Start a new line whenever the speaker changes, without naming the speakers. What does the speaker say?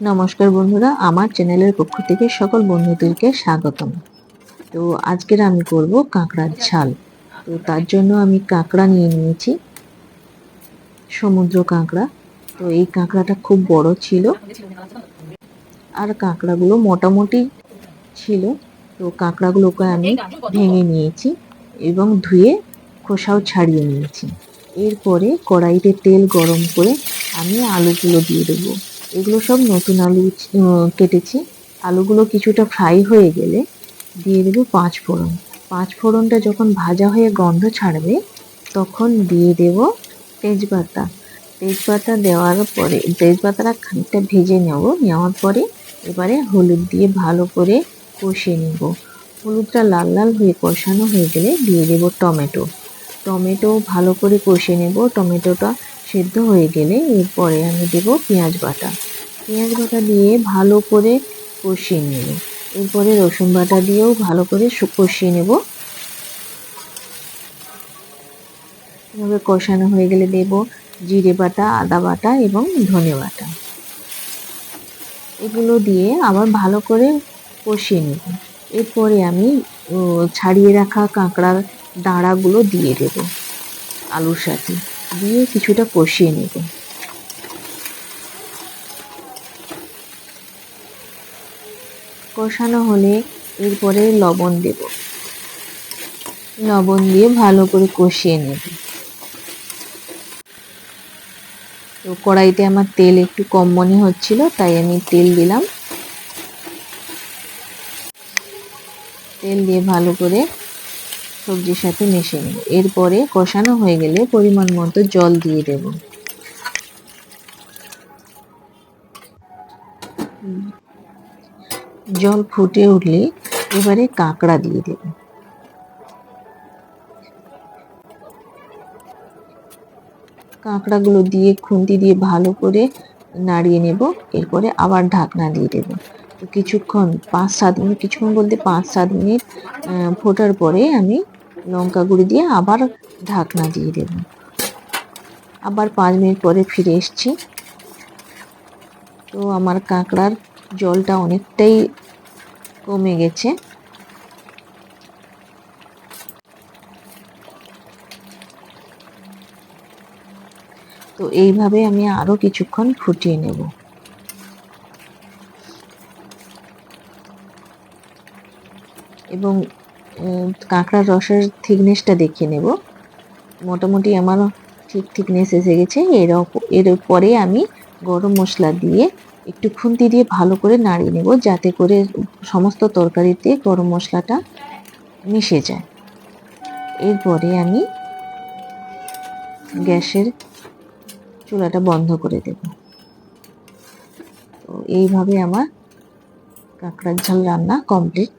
নমস্কার বন্ধুরা, আমার চ্যানেলের পক্ষ থেকে সকল বন্ধুদেরকে স্বাগতম। তো আজকের আমি করব কাঁকড়ার ঝাল। তো তার জন্য আমি কাঁকড়া নিয়ে নিয়েছি, সমুদ্র কাঁকড়া। তো এই কাঁকড়াটা খুব বড় ছিল আর কাঁকড়াগুলো মোটামুটি ছিল। তো কাঁকড়াগুলোকে আমি ভেঙে নিয়েছি এবং ধুয়ে খোসাও ছাড়িয়ে নিয়েছি। এরপরে কড়াইতে তেল গরম করে আমি আলুগুলো দিয়ে দেবো। এগুলো সব নতুন আলু কেটেছি। আলুগুলো কিছুটা ফ্রাই হয়ে গেলে দিয়ে দেবো পাঁচ ফোড়ন। পাঁচ ফোড়নটা যখন ভাজা হয়ে গন্ধ ছাড়বে, তখন দিয়ে দেব তেজপাতা। তেজপাতা দেওয়ার পরে, তেজপাতাটা খানিকটা ভেজে নেব। নেওয়ার পরে এবারে হলুদ দিয়ে ভালো করে কষিয়ে নেব। হলুদটা লাল লাল হয়ে কষানো হয়ে গেলে দিয়ে দেব টমেটো। টমেটো ভালো করে কষে নেব। টমেটোটা সেদ্ধ হয়ে গেলে এরপরে আমি দেব পেঁয়াজ বাটা। পেঁয়াজ বাটা দিয়ে ভালো করে কষিয়ে নেব। এরপরে রসুন বাটা দিয়েও ভালো করে কষিয়ে নেব। এভাবে কষানো হয়ে গেলে দেব জিরে বাটা, আদা বাটা এবং ধনে বাটা। এগুলো দিয়ে আবার ভালো করে কষিয়ে নেব। এরপরে আমি ছাড়িয়ে রাখা কাঁকড়ার দাঁড়াগুলো দিয়ে দেব আলুর সাথে। দিয়ে কিছুটা কষিয়ে নেব। কষানো হলে এরপরে লবণ দেব। লবণ দিয়ে ভালো করে কষিয়ে নেব। তো কড়াইতে আমার তেল একটু কম মনে হচ্ছিল, তাই আমি তেল দিলাম। তেল দিয়ে ভালো করে সবজির সাথে মিশিয়ে নেব। এরপরে কষানো হয়ে গেলে পরিমাণ মতো জল দিয়ে দেব। জল ফুটে উঠলে এবারে কাঁকড়া দিয়ে দেব। কাঁকড়াগুলো দিয়ে খুন্তি দিয়ে ভালো করে নাড়িয়ে নেব। এরপরে আবার ঢাকনা দিয়ে দেব। কিছুক্ষণ, পাঁচ সাত মিনিট, কিছুক্ষণ বলতে পাঁচ সাত মিনিট ফোটার পরে আমি লঙ্কা গুঁড়ি দিয়ে আবার ঢাকনা দিয়ে দেব। আবার পাঁচ মিনিট পরে ফিরে এসেছি। তো আমার কাঁকড়ার জলটা অনেকটাই কমে গেছে। তো এইভাবে আমি আরও কিছুক্ষণ ফুটিয়ে নেব। এবং কাঁকড়ার রসের থিকনেসটা দেখে নেব। মোটামুটি আমার ঠিক থিকনেস এসে গেছে। এর এর পরে আমি গরম মশলা দিয়ে একটু খুন্তি দিয়ে ভালো করে নাড়িয়ে নেব যাতে করে সমস্ত তরকারিতে গরম মশলাটা মিশে যায়। এরপরে আমি গ্যাসের চুলাটা বন্ধ করে দেব। তো এইভাবে আমার কাঁকড়ার ঝাল রান্না কমপ্লিট